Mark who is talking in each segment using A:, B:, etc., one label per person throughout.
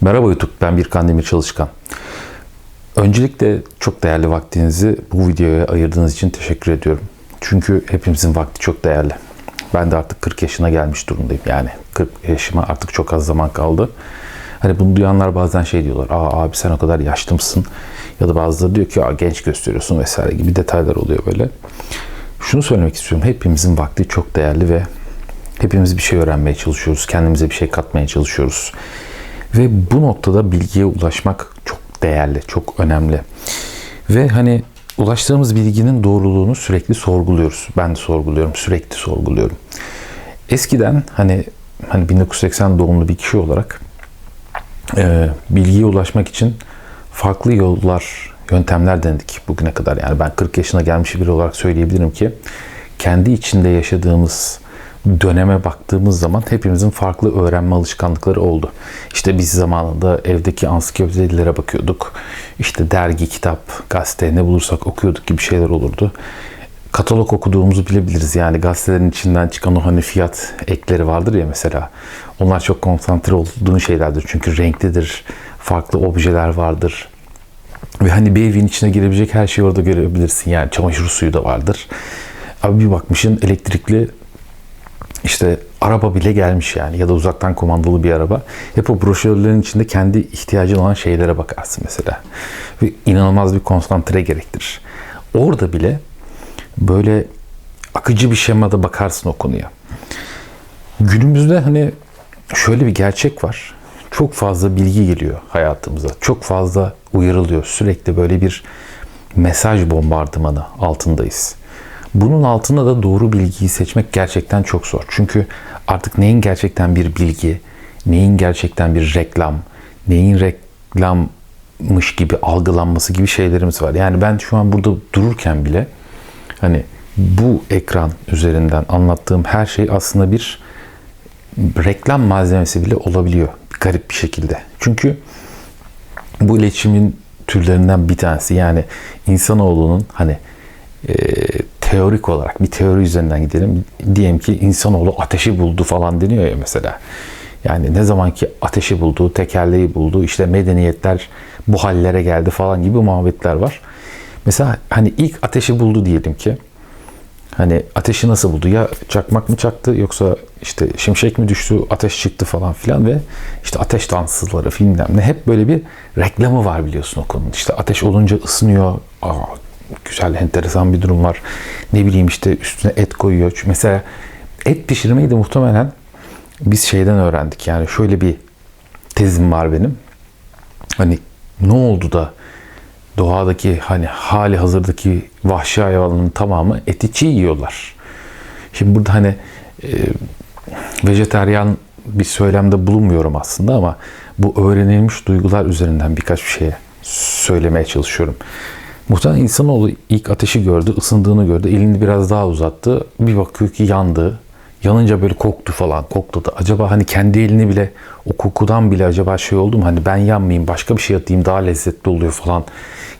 A: Merhaba YouTube, ben Birkan Demir Çalışkan. Öncelikle çok değerli vaktinizi bu videoya ayırdığınız için teşekkür ediyorum. Çünkü hepimizin vakti çok değerli. Ben de artık 40 yaşına gelmiş durumdayım. Yani 40 yaşıma artık çok az zaman kaldı. Hani bunu duyanlar bazen şey diyorlar. Aa abi sen o kadar yaşlı mısın? Ya da bazıları diyor ki Aa, genç gösteriyorsun vesaire gibi detaylar oluyor böyle. Şunu söylemek istiyorum. Hepimizin vakti çok değerli ve hepimiz bir şey öğrenmeye çalışıyoruz. Kendimize bir şey katmaya çalışıyoruz. Ve bu noktada bilgiye ulaşmak çok değerli, çok önemli. Ve hani ulaştığımız bilginin doğruluğunu sürekli sorguluyoruz. Ben de sorguluyorum, sürekli sorguluyorum. Eskiden hani hani 1980 doğumlu bir kişi olarak e, bilgiye ulaşmak için farklı yollar, yöntemler denedik bugüne kadar. Yani ben 40 yaşına gelmiş biri olarak söyleyebilirim ki kendi içinde yaşadığımız döneme baktığımız zaman hepimizin farklı öğrenme alışkanlıkları oldu. İşte biz zamanında evdeki ansiklopedilere bakıyorduk. İşte dergi, kitap, gazete ne bulursak okuyorduk gibi şeyler olurdu. Katalog okuduğumuzu bilebiliriz. Yani gazetelerin içinden çıkan o hani fiyat ekleri vardır ya mesela. Onlar çok konsantre olduğun şeylerdir. Çünkü renklidir. Farklı objeler vardır. Ve hani bir evin içine girebilecek her şeyi orada görebilirsin. Yani çamaşır suyu da vardır. Abi bir bakmışın elektrikli işte araba bile gelmiş yani ya da uzaktan kumandalı bir araba. Hep o broşürlerin içinde kendi ihtiyacın olan şeylere bakarsın mesela. Ve inanılmaz bir konsantre gerektirir. Orada bile böyle akıcı bir şemada bakarsın o konuya. Günümüzde hani şöyle bir gerçek var. Çok fazla bilgi geliyor hayatımıza. Çok fazla uyarılıyor. Sürekli böyle bir mesaj bombardımanı altındayız. Bunun altında da doğru bilgiyi seçmek gerçekten çok zor. Çünkü artık neyin gerçekten bir bilgi, neyin gerçekten bir reklam, neyin reklammış gibi algılanması gibi şeylerimiz var. Yani ben şu an burada dururken bile hani bu ekran üzerinden anlattığım her şey aslında bir reklam malzemesi bile olabiliyor garip bir şekilde. Çünkü bu iletişimin türlerinden bir tanesi yani insanoğlunun hani e, teorik olarak bir teori üzerinden gidelim. Diyelim ki insanoğlu ateşi buldu falan deniyor ya mesela. Yani ne zaman ki ateşi buldu, tekerleği buldu, işte medeniyetler bu hallere geldi falan gibi muhabbetler var. Mesela hani ilk ateşi buldu diyelim ki. Hani ateşi nasıl buldu? Ya çakmak mı çaktı yoksa işte şimşek mi düştü, ateş çıktı falan filan ve işte ateş dansızları filmler ne hep böyle bir reklamı var biliyorsun o konunun. İşte ateş olunca ısınıyor. Aa, güzel, enteresan bir durum var. Ne bileyim işte üstüne et koyuyor. Mesela et pişirmeyi de muhtemelen biz şeyden öğrendik. Yani şöyle bir tezim var benim. Hani ne oldu da doğadaki hani hali hazırdaki vahşi hayvanların tamamı eti çiğ yiyorlar. Şimdi burada hani e, vejeteryan bir söylemde bulunmuyorum aslında ama bu öğrenilmiş duygular üzerinden birkaç bir şeye söylemeye çalışıyorum. Muhtemelen insanoğlu ilk ateşi gördü, ısındığını gördü, elini biraz daha uzattı. Bir bakıyor ki yandı. Yanınca böyle koktu falan, koktu da. Acaba hani kendi elini bile, o kokudan bile acaba şey oldu mu? Hani ben yanmayayım, başka bir şey atayım daha lezzetli oluyor falan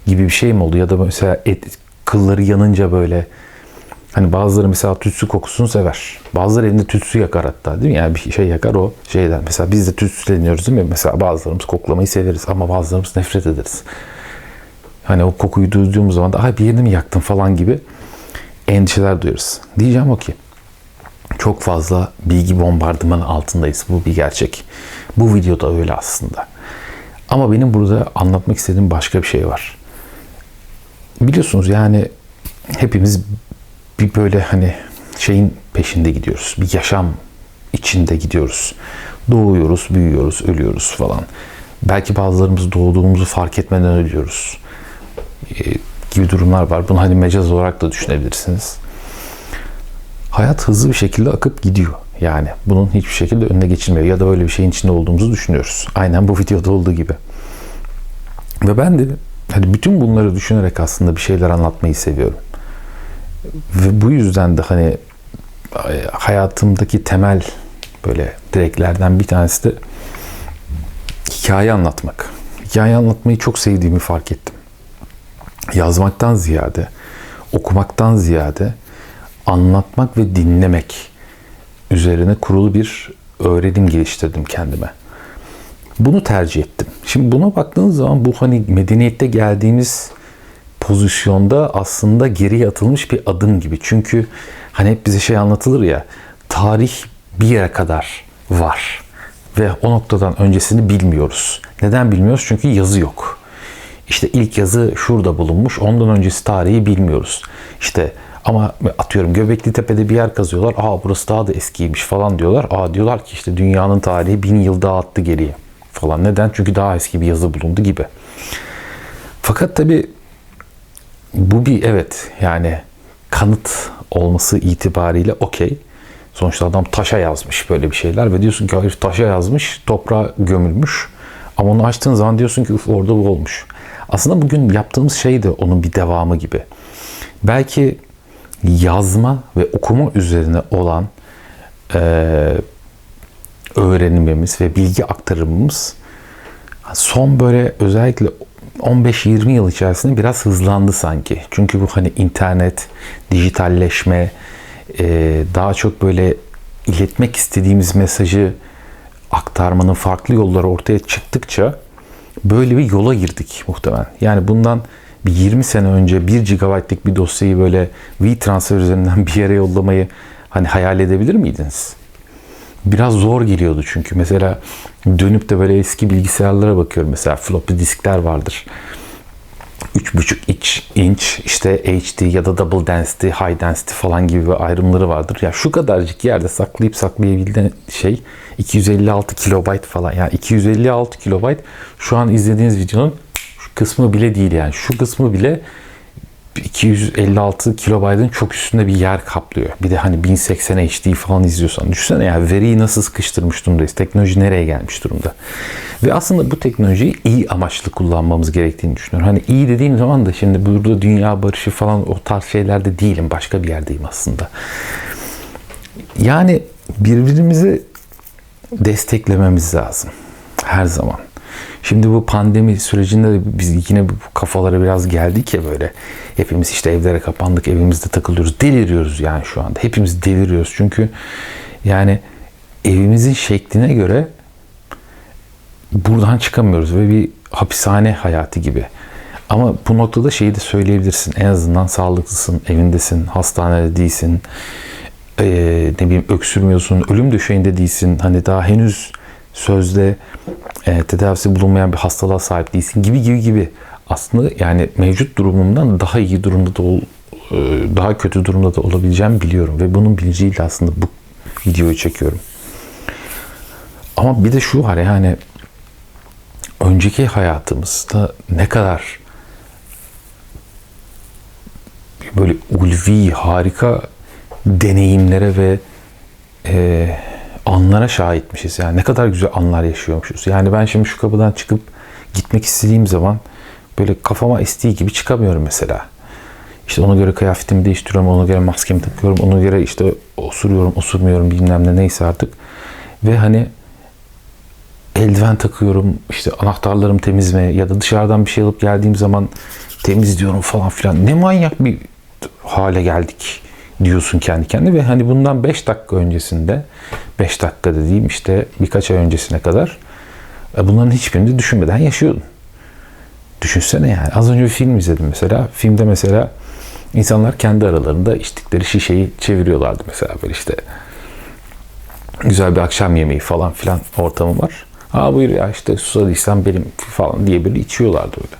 A: gibi bir şey mi oldu? Ya da mesela et, kılları yanınca böyle Hani bazıları mesela tütsü kokusunu sever. Bazıları elinde tütsü yakar hatta değil mi? Yani bir şey yakar o şeyden. Mesela biz de tütsüleniyoruz değil mi? Mesela bazılarımız koklamayı severiz ama bazılarımız nefret ederiz. Hani o kokuyu duyduğumuz zaman da bir yerini mi yaktın falan gibi endişeler duyarız. Diyeceğim o ki çok fazla bilgi bombardımanı altındayız. Bu bir gerçek. Bu videoda öyle aslında. Ama benim burada anlatmak istediğim başka bir şey var. Biliyorsunuz yani hepimiz bir böyle hani şeyin peşinde gidiyoruz. Bir yaşam içinde gidiyoruz. Doğuyoruz, büyüyoruz, ölüyoruz falan. Belki bazılarımız doğduğumuzu fark etmeden ölüyoruz. E, gibi durumlar var. Bunu hani mecaz olarak da düşünebilirsiniz. Hayat hızlı bir şekilde akıp gidiyor. Yani bunun hiçbir şekilde önüne geçilmiyor. Ya da böyle bir şeyin içinde olduğumuzu düşünüyoruz. Aynen bu videoda olduğu gibi. Ve ben de hani bütün bunları düşünerek aslında bir şeyler anlatmayı seviyorum. Ve bu yüzden de hani hayatımdaki temel böyle direklerden bir tanesi de hikaye anlatmak. Hikaye anlatmayı çok sevdiğimi fark ettim yazmaktan ziyade, okumaktan ziyade anlatmak ve dinlemek üzerine kurulu bir öğrenim geliştirdim kendime. Bunu tercih ettim. Şimdi buna baktığınız zaman bu hani medeniyette geldiğimiz pozisyonda aslında geriye atılmış bir adım gibi. Çünkü hani hep bize şey anlatılır ya tarih bir yere kadar var ve o noktadan öncesini bilmiyoruz. Neden bilmiyoruz? Çünkü yazı yok. İşte ilk yazı şurada bulunmuş. Ondan öncesi tarihi bilmiyoruz. İşte ama atıyorum Göbekli Tepe'de bir yer kazıyorlar. Aa burası daha da eskiymiş falan diyorlar. Aa diyorlar ki işte dünyanın tarihi bin yıl daha attı geriye falan. Neden? Çünkü daha eski bir yazı bulundu gibi. Fakat tabi bu bir evet yani kanıt olması itibariyle okey. Sonuçta adam taşa yazmış böyle bir şeyler ve diyorsun ki hayır taşa yazmış, toprağa gömülmüş. Ama onu açtığın zaman diyorsun ki orada bu olmuş. Aslında bugün yaptığımız şey de onun bir devamı gibi. Belki yazma ve okuma üzerine olan e, öğrenimimiz ve bilgi aktarımımız son böyle özellikle 15-20 yıl içerisinde biraz hızlandı sanki. Çünkü bu hani internet, dijitalleşme, e, daha çok böyle iletmek istediğimiz mesajı aktarmanın farklı yolları ortaya çıktıkça böyle bir yola girdik muhtemelen. Yani bundan bir 20 sene önce 1 GB'lik bir dosyayı böyle WeTransfer üzerinden bir yere yollamayı hani hayal edebilir miydiniz? Biraz zor geliyordu çünkü. Mesela dönüp de böyle eski bilgisayarlara bakıyorum. Mesela floppy diskler vardır. 3.5 inç, işte HD ya da double density, high density falan gibi ayrımları vardır. Ya şu kadarcık yerde saklayıp saklayabildiğin şey 256 kilobayt falan. Yani 256 kilobayt şu an izlediğiniz videonun şu kısmı bile değil yani. Şu kısmı bile 256 kilobaytın çok üstünde bir yer kaplıyor. Bir de hani 1080 HD falan izliyorsan. Düşünsene yani veriyi nasıl sıkıştırmış durumdayız. Teknoloji nereye gelmiş durumda. Ve aslında bu teknolojiyi iyi amaçlı kullanmamız gerektiğini düşünüyorum. Hani iyi dediğim zaman da şimdi burada dünya barışı falan o tarz şeylerde değilim. Başka bir yerdeyim aslında. Yani birbirimizi desteklememiz lazım. Her zaman. Şimdi bu pandemi sürecinde de biz yine bu kafalara biraz geldik ya böyle. Hepimiz işte evlere kapandık, evimizde takılıyoruz. Deliriyoruz yani şu anda. Hepimiz deliriyoruz. Çünkü yani evimizin şekline göre buradan çıkamıyoruz ve bir hapishane hayatı gibi. Ama bu noktada şeyi de söyleyebilirsin. En azından sağlıklısın, evindesin, hastanede değilsin. Ee, ne bileyim öksürmüyorsun, ölüm döşeğinde değilsin. Hani daha henüz sözde e, tedavisi bulunmayan bir hastalığa sahip değilsin gibi gibi gibi. Aslında yani mevcut durumumdan daha iyi durumda da ol, e, daha kötü durumda da olabileceğimi biliyorum ve bunun bilinciyle aslında bu videoyu çekiyorum. Ama bir de şu var yani önceki hayatımızda ne kadar böyle ulvi, harika deneyimlere ve e, anlara şahitmişiz. Yani ne kadar güzel anlar yaşıyormuşuz. Yani ben şimdi şu kapıdan çıkıp gitmek istediğim zaman böyle kafama estiği gibi çıkamıyorum mesela. İşte ona göre kıyafetimi değiştiriyorum, ona göre maskemi takıyorum, ona göre işte osuruyorum, osurmuyorum bilmem ne neyse artık. Ve hani eldiven takıyorum, işte anahtarlarım temiz mi ya da dışarıdan bir şey alıp geldiğim zaman temiz diyorum falan filan. Ne manyak bir hale geldik diyorsun kendi kendine ve hani bundan 5 dakika öncesinde 5 dakika dediğim işte birkaç ay öncesine kadar e, bunların hiçbirini düşünmeden yaşıyordun. Düşünsene yani. Az önce bir film izledim mesela. Filmde mesela insanlar kendi aralarında içtikleri şişeyi çeviriyorlardı mesela böyle işte güzel bir akşam yemeği falan filan ortamı var. Aa buyur ya işte susadıysan benim falan diye böyle içiyorlardı öyle.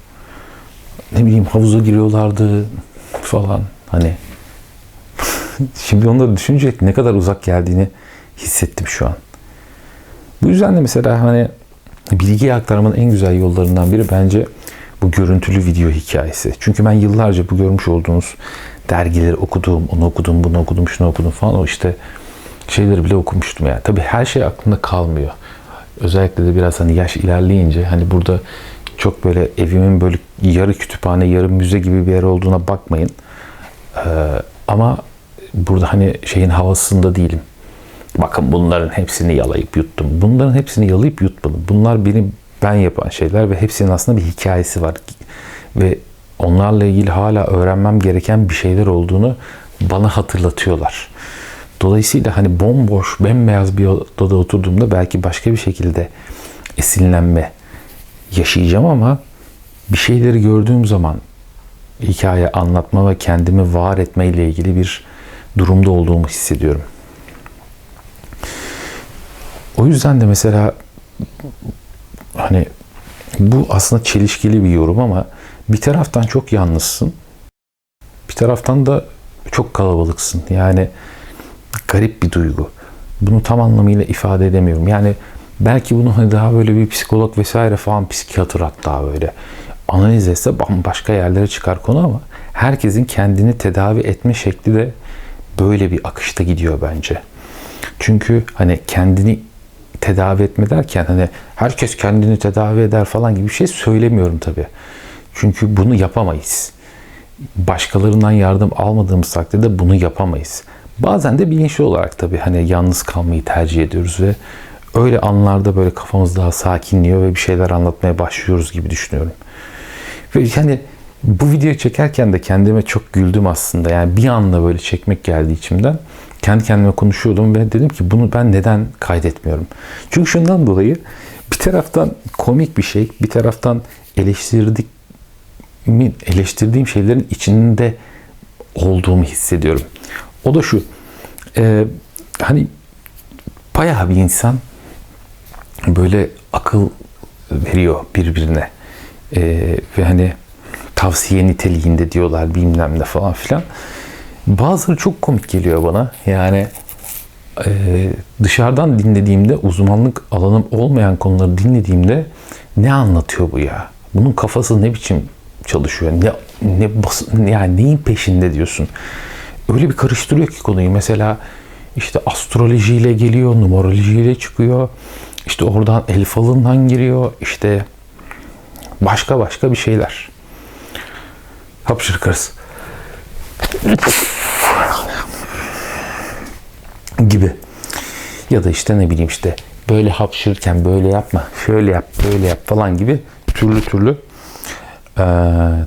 A: Ne bileyim havuza giriyorlardı falan hani Şimdi da düşünce ne kadar uzak geldiğini hissettim şu an. Bu yüzden de mesela hani bilgi aktarmanın en güzel yollarından biri bence bu görüntülü video hikayesi. Çünkü ben yıllarca bu görmüş olduğunuz dergileri okudum, onu okudum, bunu okudum, şunu okudum falan o işte şeyleri bile okumuştum yani. Tabii her şey aklımda kalmıyor. Özellikle de biraz hani yaş ilerleyince hani burada çok böyle evimin böyle yarı kütüphane, yarı müze gibi bir yer olduğuna bakmayın. Ee, ama burada hani şeyin havasında değilim. Bakın bunların hepsini yalayıp yuttum. Bunların hepsini yalayıp yutmadım. Bunlar benim ben yapan şeyler ve hepsinin aslında bir hikayesi var. Ve onlarla ilgili hala öğrenmem gereken bir şeyler olduğunu bana hatırlatıyorlar. Dolayısıyla hani bomboş, bembeyaz bir odada oturduğumda belki başka bir şekilde esinlenme yaşayacağım ama bir şeyleri gördüğüm zaman hikaye anlatma ve kendimi var etme ile ilgili bir durumda olduğumu hissediyorum. O yüzden de mesela hani bu aslında çelişkili bir yorum ama bir taraftan çok yalnızsın. Bir taraftan da çok kalabalıksın. Yani garip bir duygu. Bunu tam anlamıyla ifade edemiyorum. Yani belki bunu hani daha böyle bir psikolog vesaire falan psikiyatr hatta böyle analiz etse bambaşka yerlere çıkar konu ama herkesin kendini tedavi etme şekli de böyle bir akışta gidiyor bence. Çünkü hani kendini tedavi etme derken hani herkes kendini tedavi eder falan gibi bir şey söylemiyorum tabii. Çünkü bunu yapamayız. Başkalarından yardım almadığımız takdirde bunu yapamayız. Bazen de bilinçli olarak tabii hani yalnız kalmayı tercih ediyoruz ve öyle anlarda böyle kafamız daha sakinliyor ve bir şeyler anlatmaya başlıyoruz gibi düşünüyorum. Ve yani bu videoyu çekerken de kendime çok güldüm aslında. Yani bir anda böyle çekmek geldi içimden. Kendi kendime konuşuyordum ve dedim ki bunu ben neden kaydetmiyorum? Çünkü şundan dolayı bir taraftan komik bir şey, bir taraftan eleştirdik eleştirdiğim şeylerin içinde olduğumu hissediyorum. O da şu. E, hani bayağı bir insan böyle akıl veriyor birbirine. E, ve hani tavsiye niteliğinde diyorlar bilmem ne falan filan. Bazıları çok komik geliyor bana. Yani e, dışarıdan dinlediğimde uzmanlık alanım olmayan konuları dinlediğimde ne anlatıyor bu ya? Bunun kafası ne biçim çalışıyor? Ne ne bas, yani neyin peşinde diyorsun? Öyle bir karıştırıyor ki konuyu. Mesela işte astrolojiyle geliyor, numerolojiyle çıkıyor. İşte oradan el falından giriyor. İşte başka başka bir şeyler. Hapşırık gibi. Ya da işte ne bileyim işte böyle hapşırırken böyle yapma, şöyle yap, böyle yap falan gibi türlü türlü e,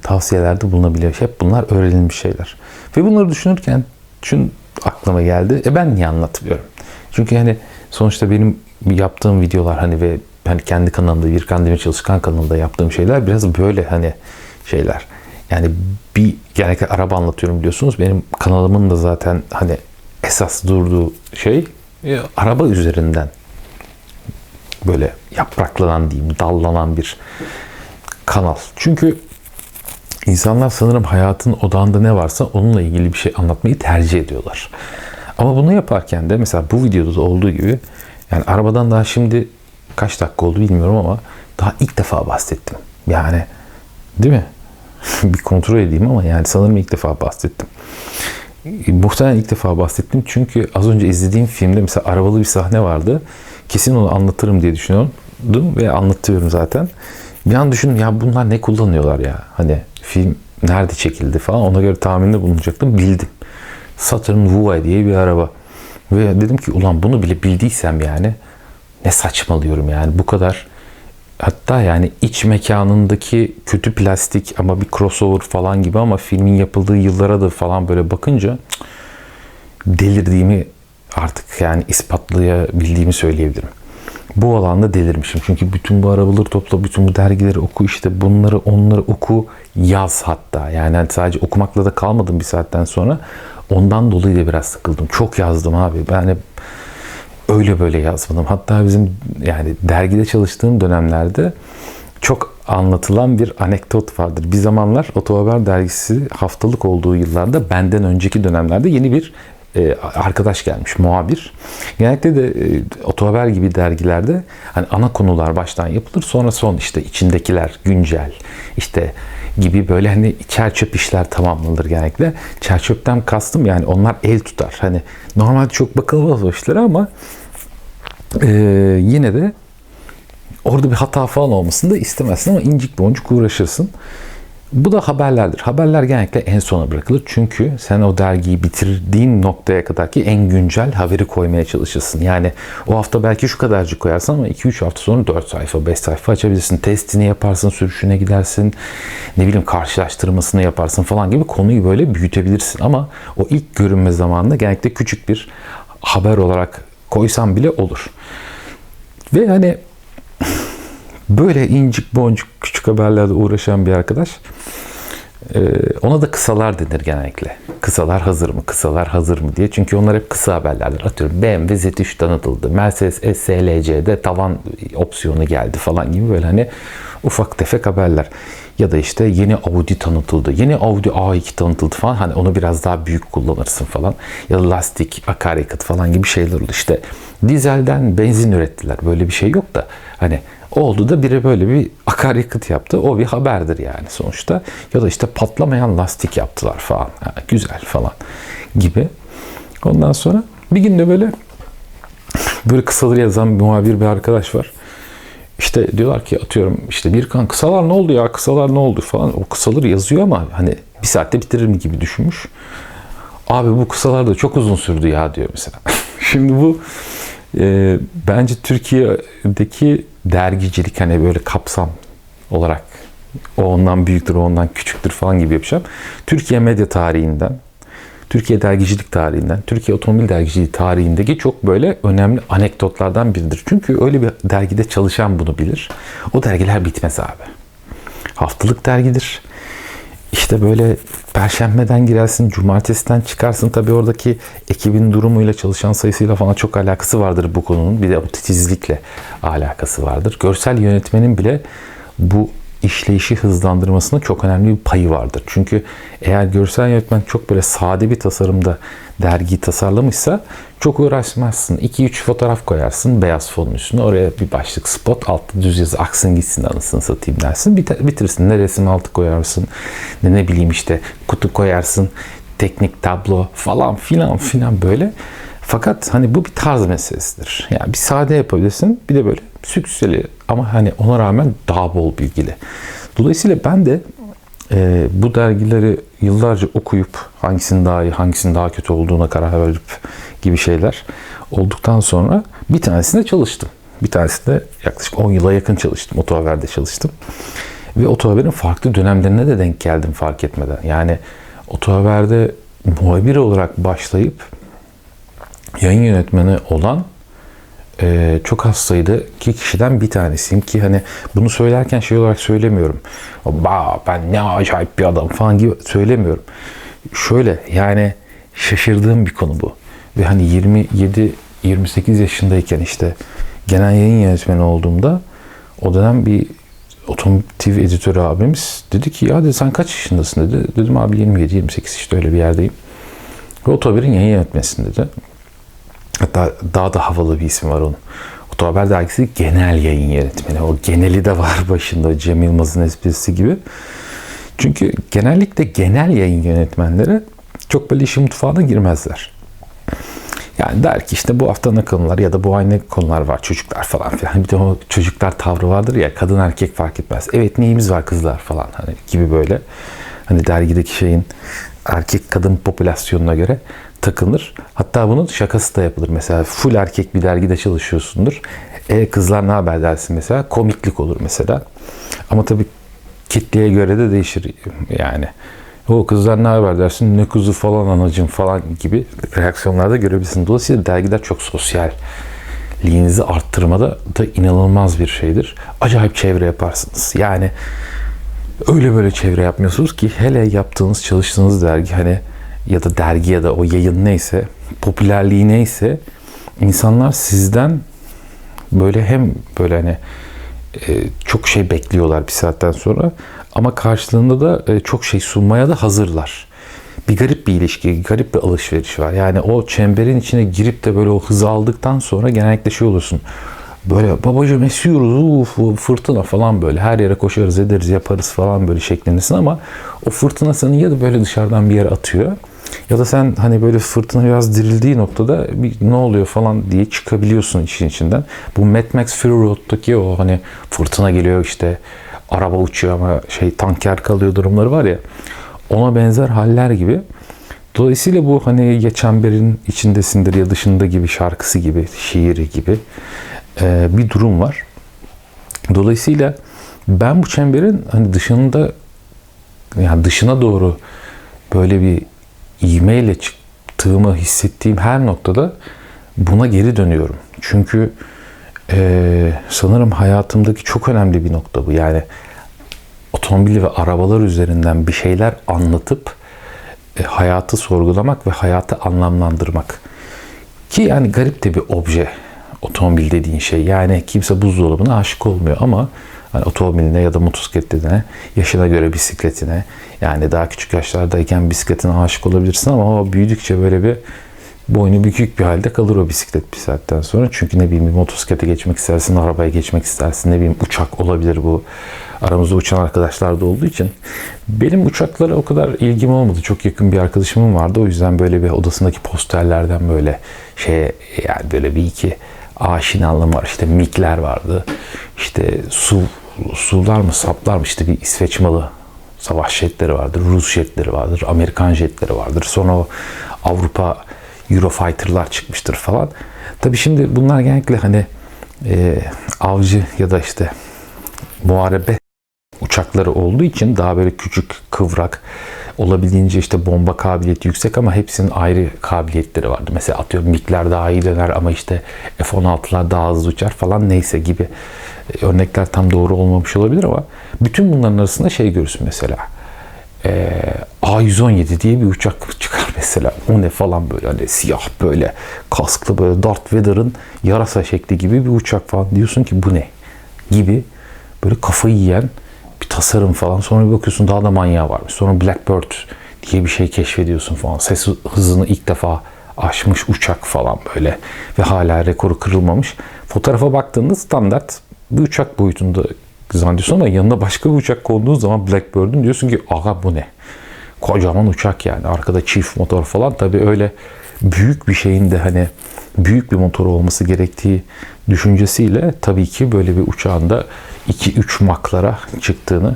A: tavsiyelerde bulunabiliyor. Hep bunlar öğrenilmiş şeyler. Ve bunları düşünürken şun aklıma geldi. E ben niye anlatmıyorum? Çünkü hani sonuçta benim yaptığım videolar hani ve hani kendi kanalımda bir Demir Çalışkan kanalında yaptığım şeyler biraz böyle hani şeyler. Yani bir genellikle araba anlatıyorum biliyorsunuz. Benim kanalımın da zaten hani esas durduğu şey e, araba üzerinden böyle yapraklanan diyeyim, dallanan bir kanal. Çünkü insanlar sanırım hayatın odağında ne varsa onunla ilgili bir şey anlatmayı tercih ediyorlar. Ama bunu yaparken de mesela bu videoda da olduğu gibi yani arabadan daha şimdi kaç dakika oldu bilmiyorum ama daha ilk defa bahsettim. Yani değil mi? bir kontrol edeyim ama yani sanırım ilk defa bahsettim. Muhtemelen ilk defa bahsettim çünkü az önce izlediğim filmde mesela arabalı bir sahne vardı. Kesin onu anlatırım diye düşünüyordum ve anlatıyorum zaten. Bir an düşündüm ya bunlar ne kullanıyorlar ya? Hani film nerede çekildi falan ona göre tahminde bulunacaktım. Bildim. Saturn Vuay diye bir araba. Ve dedim ki ulan bunu bile bildiysem yani ne saçmalıyorum yani bu kadar hatta yani iç mekanındaki kötü plastik ama bir crossover falan gibi ama filmin yapıldığı yıllara da falan böyle bakınca delirdiğimi artık yani ispatlayabildiğimi söyleyebilirim. Bu alanda delirmişim. Çünkü bütün bu arabaları topla, bütün bu dergileri oku, işte bunları onları oku, yaz hatta. Yani sadece okumakla da kalmadım bir saatten sonra. Ondan dolayı da biraz sıkıldım. Çok yazdım abi. Yani öyle böyle yazmadım. Hatta bizim yani dergide çalıştığım dönemlerde çok anlatılan bir anekdot vardır. Bir zamanlar Otohaber dergisi haftalık olduğu yıllarda benden önceki dönemlerde yeni bir e, arkadaş gelmiş muhabir. Genellikle de e, Otohaber gibi dergilerde hani ana konular baştan yapılır. Sonra son işte içindekiler güncel işte gibi böyle hani çerçöp işler tamamlanır genellikle. Çerçöpten kastım yani onlar el tutar. Hani normalde çok bakılmaz o işlere ama e, yine de orada bir hata falan olmasını da istemezsin ama incik boncuk uğraşırsın. Bu da haberlerdir. Haberler genellikle en sona bırakılır. Çünkü sen o dergiyi bitirdiğin noktaya kadar ki en güncel haberi koymaya çalışırsın. Yani o hafta belki şu kadarcık koyarsın ama 2-3 hafta sonra 4 sayfa, 5 sayfa açabilirsin. Testini yaparsın, sürüşüne gidersin. Ne bileyim karşılaştırmasını yaparsın falan gibi konuyu böyle büyütebilirsin. Ama o ilk görünme zamanında genellikle küçük bir haber olarak koysam bile olur. Ve hani Böyle incik boncuk küçük haberlerle uğraşan bir arkadaş. Ee, ona da kısalar denir genellikle. Kısalar hazır mı? Kısalar hazır mı diye. Çünkü onlar hep kısa haberlerdir. Atıyorum BMW Z3 tanıtıldı. Mercedes SLC'de tavan opsiyonu geldi falan gibi böyle hani ufak tefek haberler. Ya da işte yeni Audi tanıtıldı. Yeni Audi A2 tanıtıldı falan. Hani onu biraz daha büyük kullanırsın falan. Ya da lastik, akaryakıt falan gibi şeyler oldu. İşte dizelden benzin ürettiler. Böyle bir şey yok da hani oldu da biri böyle bir akaryakıt yaptı. O bir haberdir yani sonuçta. Ya da işte patlamayan lastik yaptılar falan. Ha, güzel falan gibi. Ondan sonra bir gün de böyle böyle kısaları yazan bir muhabir bir arkadaş var. İşte diyorlar ki atıyorum işte bir kan kısalar ne oldu ya kısalar ne oldu falan. O kısaları yazıyor ama hani bir saatte bitirir mi gibi düşünmüş. Abi bu kısalar da çok uzun sürdü ya diyor mesela. Şimdi bu e, bence Türkiye'deki dergicilik hani böyle kapsam olarak o ondan büyüktür, o ondan küçüktür falan gibi yapacağım. Türkiye medya tarihinden, Türkiye dergicilik tarihinden, Türkiye otomobil dergiciliği tarihindeki çok böyle önemli anekdotlardan biridir. Çünkü öyle bir dergide çalışan bunu bilir. O dergiler bitmez abi. Haftalık dergidir. İşte böyle perşembeden girersin, cumartesiden çıkarsın. Tabii oradaki ekibin durumuyla, çalışan sayısıyla falan çok alakası vardır bu konunun. Bir de titizlikle alakası vardır. Görsel yönetmenin bile bu işleyişi hızlandırmasına çok önemli bir payı vardır. Çünkü eğer görsel yönetmen çok böyle sade bir tasarımda dergiyi tasarlamışsa çok uğraşmazsın. 2-3 fotoğraf koyarsın beyaz fonun üstüne. Oraya bir başlık spot, altta düz yazı aksın gitsin anasını satayım dersin. Bitirsin. Ne resim altı koyarsın, ne ne bileyim işte kutu koyarsın, teknik tablo falan filan filan böyle. Fakat hani bu bir tarz meselesidir. Yani bir sade yapabilirsin. Bir de böyle sükseli ama hani ona rağmen daha bol bilgili. Dolayısıyla ben de e, bu dergileri yıllarca okuyup hangisinin daha iyi, hangisinin daha kötü olduğuna karar verip gibi şeyler olduktan sonra bir tanesinde çalıştım. Bir tanesinde yaklaşık 10 yıla yakın çalıştım. Otohaber'de çalıştım. Ve Otohaber'in farklı dönemlerine de denk geldim fark etmeden. Yani Otohaber'de muhabir olarak başlayıp yayın yönetmeni olan e, çok az sayıda iki kişiden bir tanesiyim ki hani bunu söylerken şey olarak söylemiyorum. Ba ben ne acayip bir adam falan gibi söylemiyorum. Şöyle yani şaşırdığım bir konu bu. Ve hani 27 28 yaşındayken işte genel yayın yönetmeni olduğumda o dönem bir otomotiv editörü abimiz dedi ki ya dedi sen kaç yaşındasın dedi. Dedim abi 27 28 işte öyle bir yerdeyim. Ve otomobilin yayın yönetmesisin dedi. Hatta daha da havalı bir ismi var onun. Otohaber Dergisi genel yayın yönetmeni. O geneli de var başında Cem Yılmaz'ın esprisi gibi. Çünkü genellikle genel yayın yönetmenleri çok böyle işin mutfağına girmezler. Yani der ki işte bu hafta ne konular ya da bu ay ne konular var çocuklar falan filan. Bir de o çocuklar tavrı vardır ya kadın erkek fark etmez. Evet neyimiz var kızlar falan hani gibi böyle. Hani dergideki şeyin erkek kadın popülasyonuna göre takılır. Hatta bunun şakası da yapılır. Mesela full erkek bir dergide çalışıyorsundur. E kızlar ne haber dersin mesela. Komiklik olur mesela. Ama tabii kitleye göre de değişir yani. O kızlar ne haber dersin, ne kuzu falan anacım falan gibi reaksiyonlarda görebilirsin. Dolayısıyla dergiler çok sosyal liğinizi arttırmada da inanılmaz bir şeydir. Acayip çevre yaparsınız. Yani öyle böyle çevre yapmıyorsunuz ki hele yaptığınız, çalıştığınız dergi hani ya da dergi ya da o yayın neyse, popülerliği neyse insanlar sizden böyle hem böyle hani e, çok şey bekliyorlar bir saatten sonra ama karşılığında da e, çok şey sunmaya da hazırlar. Bir garip bir ilişki, garip bir alışveriş var. Yani o çemberin içine girip de böyle o hızı aldıktan sonra genellikle şey olursun. Böyle babacığım esiyoruz, uf, fırtına falan böyle. Her yere koşarız, ederiz, yaparız falan böyle şeklindesin ama o fırtına seni ya da böyle dışarıdan bir yere atıyor ya da sen hani böyle fırtına biraz dirildiği noktada bir ne oluyor falan diye çıkabiliyorsun işin içinden. Bu Mad Max Fury Road'daki o hani fırtına geliyor işte araba uçuyor ama şey tanker kalıyor durumları var ya. Ona benzer haller gibi. Dolayısıyla bu hani ya çemberin içindesindir ya dışında gibi şarkısı gibi, şiiri gibi e, bir durum var. Dolayısıyla ben bu çemberin hani dışında yani dışına doğru böyle bir ivmeyle çıktığımı hissettiğim her noktada buna geri dönüyorum. Çünkü Ee, sanırım hayatımdaki çok önemli bir nokta bu. Yani otomobil ve arabalar üzerinden bir şeyler anlatıp e, hayatı sorgulamak ve hayatı anlamlandırmak. Ki yani garip de bir obje otomobil dediğin şey. Yani kimse buzdolabına aşık olmuyor ama hani otomobiline ya da motosikletine, yaşına göre bisikletine yani daha küçük yaşlardayken bisikletine aşık olabilirsin ama o büyüdükçe böyle bir boynu bükük bir halde kalır o bisiklet bir saatten sonra. Çünkü ne bileyim bir motosiklete geçmek istersin, arabaya geçmek istersin, ne bileyim uçak olabilir bu. Aramızda uçan arkadaşlar da olduğu için. Benim uçaklara o kadar ilgim olmadı. Çok yakın bir arkadaşımın vardı. O yüzden böyle bir odasındaki posterlerden böyle şey yani böyle bir iki aşinalığım var. İşte mikler vardı. İşte su sular mı saplar mı işte bir İsveç malı savaş jetleri vardır, Rus jetleri vardır, Amerikan jetleri vardır. Sonra o Avrupa Eurofighter'lar çıkmıştır falan. Tabi şimdi bunlar genellikle hani e, avcı ya da işte muharebe uçakları olduğu için daha böyle küçük, kıvrak, olabildiğince işte bomba kabiliyeti yüksek ama hepsinin ayrı kabiliyetleri vardı. Mesela atıyorum MiG'ler daha iyi döner ama işte F-16'lar daha hızlı uçar falan neyse gibi e, örnekler tam doğru olmamış olabilir ama bütün bunların arasında şey görürsün mesela. Ee, A117 diye bir uçak çıkar mesela. O ne falan böyle hani siyah böyle kasklı böyle Darth Vader'ın yarasa şekli gibi bir uçak falan. Diyorsun ki bu ne? Gibi böyle kafayı yiyen tasarım falan. Sonra bir bakıyorsun daha da manyağı varmış. Sonra Blackbird diye bir şey keşfediyorsun falan. Ses hızını ilk defa aşmış uçak falan böyle. Ve hala rekoru kırılmamış. Fotoğrafa baktığında standart bir uçak boyutunda zannediyorsun ama yanına başka bir uçak konduğu zaman Blackbird'ün diyorsun ki aga bu ne? Kocaman uçak yani. Arkada çift motor falan. Tabii öyle büyük bir şeyin de hani büyük bir motor olması gerektiği düşüncesiyle tabii ki böyle bir uçağın da 2-3 maklara çıktığını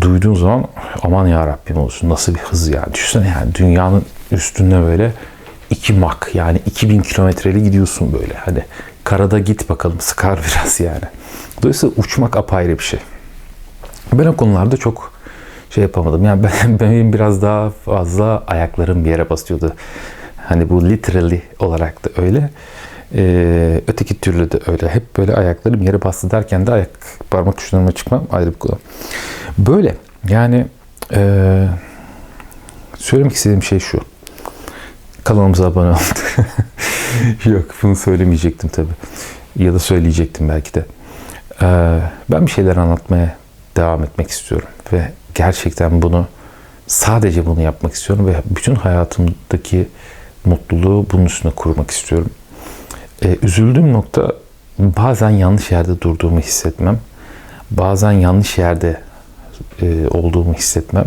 A: duyduğun zaman aman ya Rabbim olsun nasıl bir hız yani. Düşünsene yani dünyanın üstünde böyle 2 mak yani 2000 kilometreli gidiyorsun böyle. Hani karada git bakalım sıkar biraz yani. Dolayısıyla uçmak apayrı bir şey. Ben o konularda çok şey yapamadım. Yani ben, benim biraz daha fazla ayaklarım bir yere basıyordu. Hani bu literally olarak da öyle. Ee, öteki türlü de öyle. Hep böyle ayaklarım yere bastı derken de ayak parmak uçlarıma çıkmam ayrı bir konu. Böyle yani e, söylemek istediğim şey şu. Kanalımıza abone olun. Yok bunu söylemeyecektim tabii. Ya da söyleyecektim belki de. Ee, ben bir şeyler anlatmaya devam etmek istiyorum. Ve gerçekten bunu sadece bunu yapmak istiyorum. Ve bütün hayatımdaki mutluluğu bunun üstüne kurmak istiyorum. Ee, üzüldüğüm nokta bazen yanlış yerde durduğumu hissetmem. Bazen yanlış yerde e, olduğumu hissetmem.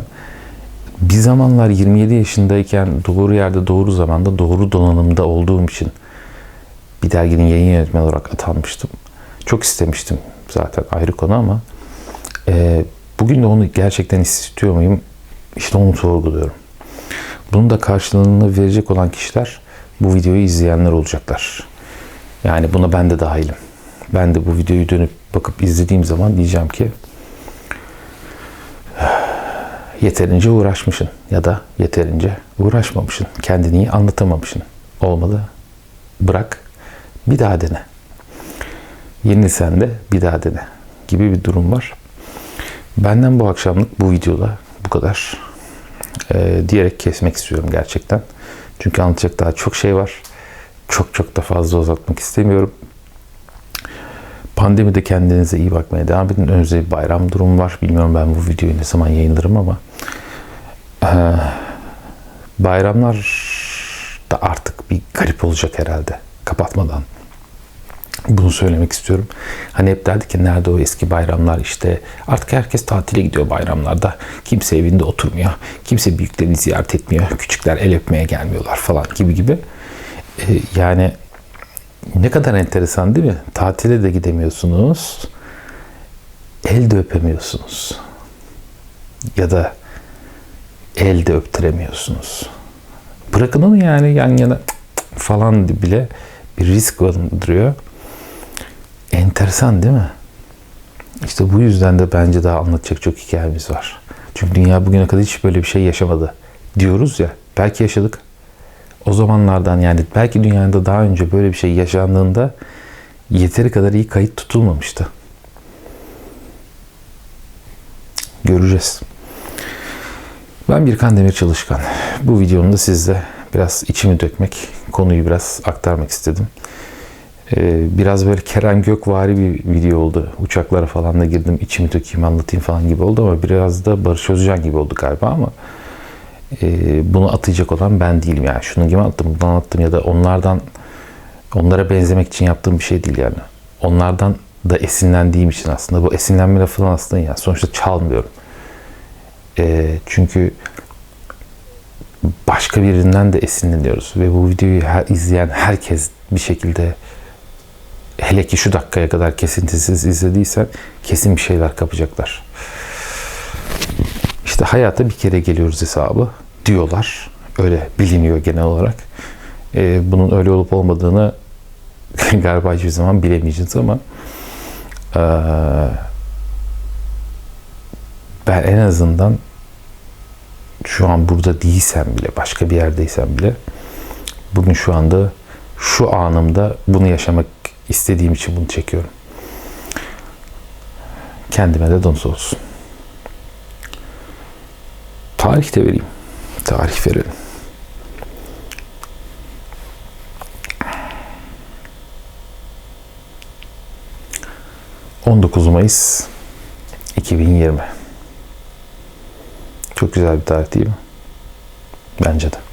A: Bir zamanlar 27 yaşındayken doğru yerde doğru zamanda doğru donanımda olduğum için bir derginin yayın yönetmeni olarak atanmıştım. Çok istemiştim zaten ayrı konu ama e, bugün de onu gerçekten istiyor muyum? İşte onu sorguluyorum. Bunun da karşılığını verecek olan kişiler bu videoyu izleyenler olacaklar. Yani buna ben de dahilim. Ben de bu videoyu dönüp bakıp izlediğim zaman diyeceğim ki yeterince uğraşmışsın ya da yeterince uğraşmamışsın. Kendini iyi anlatamamışsın. Olmadı. Bırak. Bir daha dene. Yenilsen de bir daha dene gibi bir durum var. Benden bu akşamlık bu videoda bu kadar ee, diyerek kesmek istiyorum gerçekten. Çünkü anlatacak daha çok şey var. Çok çok da fazla uzatmak istemiyorum. Pandemide kendinize iyi bakmaya devam edin. Önünüzde bir bayram durumu var. Bilmiyorum ben bu videoyu ne zaman yayınlarım ama ee, bayramlar da artık bir garip olacak herhalde kapatmadan. Bunu söylemek istiyorum. Hani hep derdik ki nerede o eski bayramlar işte artık herkes tatile gidiyor bayramlarda. Kimse evinde oturmuyor. Kimse büyüklerini ziyaret etmiyor. Küçükler el öpmeye gelmiyorlar falan gibi gibi. Ee, yani ne kadar enteresan değil mi? Tatile de gidemiyorsunuz. El de öpemiyorsunuz. Ya da el de öptüremiyorsunuz. Bırakın onu yani yan yana falan bile bir risk barındırıyor. Enteresan değil mi? İşte bu yüzden de bence daha anlatacak çok hikayemiz var. Çünkü dünya bugüne kadar hiç böyle bir şey yaşamadı diyoruz ya. Belki yaşadık. O zamanlardan yani belki dünyada daha önce böyle bir şey yaşandığında yeteri kadar iyi kayıt tutulmamıştı. Göreceğiz. Ben Birkan Demir Çalışkan. Bu videomda sizle biraz içimi dökmek, konuyu biraz aktarmak istedim. Ee, biraz böyle Kerem Gökvari bir video oldu. Uçaklara falan da girdim, içimi dökeyim, anlatayım falan gibi oldu ama biraz da Barış Özcan gibi oldu galiba ama e, bunu atacak olan ben değilim yani. Şunun gibi attım, bunu anlattım ya da onlardan onlara benzemek için yaptığım bir şey değil yani. Onlardan da esinlendiğim için aslında bu esinlenme lafının aslında yani sonuçta çalmıyorum. E, çünkü başka birinden de esinleniyoruz ve bu videoyu her, izleyen herkes bir şekilde hele ki şu dakikaya kadar kesintisiz izlediysen kesin bir şeyler kapacaklar. İşte hayata bir kere geliyoruz hesabı diyorlar. Öyle biliniyor genel olarak. Ee, bunun öyle olup olmadığını galiba hiçbir zaman bilemeyeceğiz ama ee, ben en azından şu an burada değilsem bile, başka bir yerdeysem bile bugün şu anda şu anımda bunu yaşamak istediğim için bunu çekiyorum. Kendime de donuz olsun. Tarih de vereyim. Tarih verelim. ...19 Mayıs 2020. Çok güzel bir tarih değil mi? Bence de.